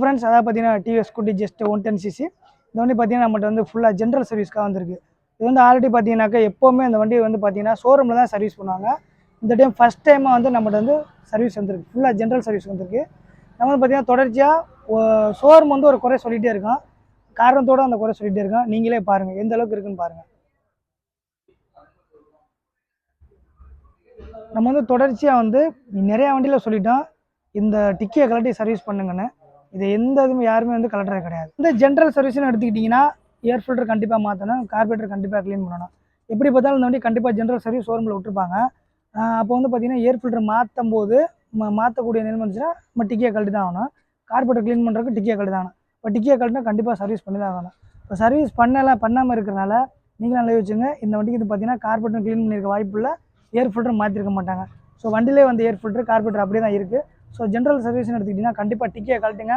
Friends அதாவது பார்த்தீங்கன்னா TVS Scooty just one ten CC இந்த வண்டி பார்த்தீங்கன்னா நம்மகிட்ட வந்து ஃபுல்லாக ஜென்ரல் சர்வீஸ்க்காக வந்திருக்கு. இது வந்து ஆல்ரெடி பார்த்தீங்கன்னாக்கா எப்போவுமே இந்த வண்டி வந்து பார்த்தீங்கன்னா ஷோரூமில் தான் சர்வீஸ் பண்ணுவாங்க. இந்த டைம் ஃபஸ்ட் டைமாக வந்து நம்மகிட்ட வந்து சர்வீஸ் வந்திருக்கு. ஃபுல்லாக ஜென்ரல் சர்வீஸ் வந்திருக்கு. நம்ம வந்து பார்த்தீங்கன்னா தொடர்ச்சியாக ஷோரூம் வந்து ஒரு குறை சொல்லிகிட்டே இருக்கான். காரணத்தோட அந்த குறை சொல்லிகிட்டே இருக்கான். நீங்களே பாருங்கள் எந்த அளவுக்கு இருக்குன்னு பாருங்கள் நம்ம வந்து தொடர்ச்சியாக வந்து நிறையா வண்டியில் சொல்லிட்டோம் இந்த டிக்கியை கலட்டி சர்வீஸ் பண்ணுங்கன்னு. இது எந்த இதுவுமே யாருமே வந்து கலட்டுறது கிடையாது. இந்த ஜென்ரல் சர்வீஸ்னு எடுத்துக்கிட்டிங்கன்னா ஏர் ஃபில்டர் கண்டிப்பாக மாற்றணும் கார்பரேட்டர் கண்டிப்பாக க்ளீன் பண்ணணும். எப்படி பார்த்தாலும் இந்த வண்டி கண்டிப்பாக ஜென்ரல் சர்வீஸ் ஷோரூமில் விட்டுருப்பாங்க. அப்போ வந்து பார்த்தீங்கன்னா ஏர் ஃபில்டர் மாற்றும் போது மாற்றக்கூடிய நிலைமை வந்துச்சுன்னா நம்ம டிக்கியை கழட்டி தான் ஆகணும். கார்பரேட்டர் க்ளீன் பண்ணுறதுக்கு டிக்கியை கழட்டி தான் ஆகணும். இப்போ டிக்கியை கழட்டினா கண்டிப்பாக சர்வீஸ் பண்ணி தான் ஆகணும். இப்போ சர்வீஸ் பண்ணலாம் பண்ணாமல் இருக்கிறனால நீங்களும் நல்லா வச்சுங்க இந்த வண்டிக்கு இது பார்த்தீங்கன்னா கார்பரேட்டர் க்ளீன் பண்ணியிருக்க வாய்ப்பு இல்லை ஏர் ஃபில்டர் மாற்றிருக்க மாட்டாங்க. ஸோ வண்டியிலே வந்து ஏர் ஃபில்டர் கார்பரேட்டர் அப்படியே தான் இருக்குது ஸோ ஜென்ரல் சர்வீஸ்னு எடுத்துக்கிட்டிங்கன்னா கண்டிப்பாக டிக்கியை கழட்டுங்க.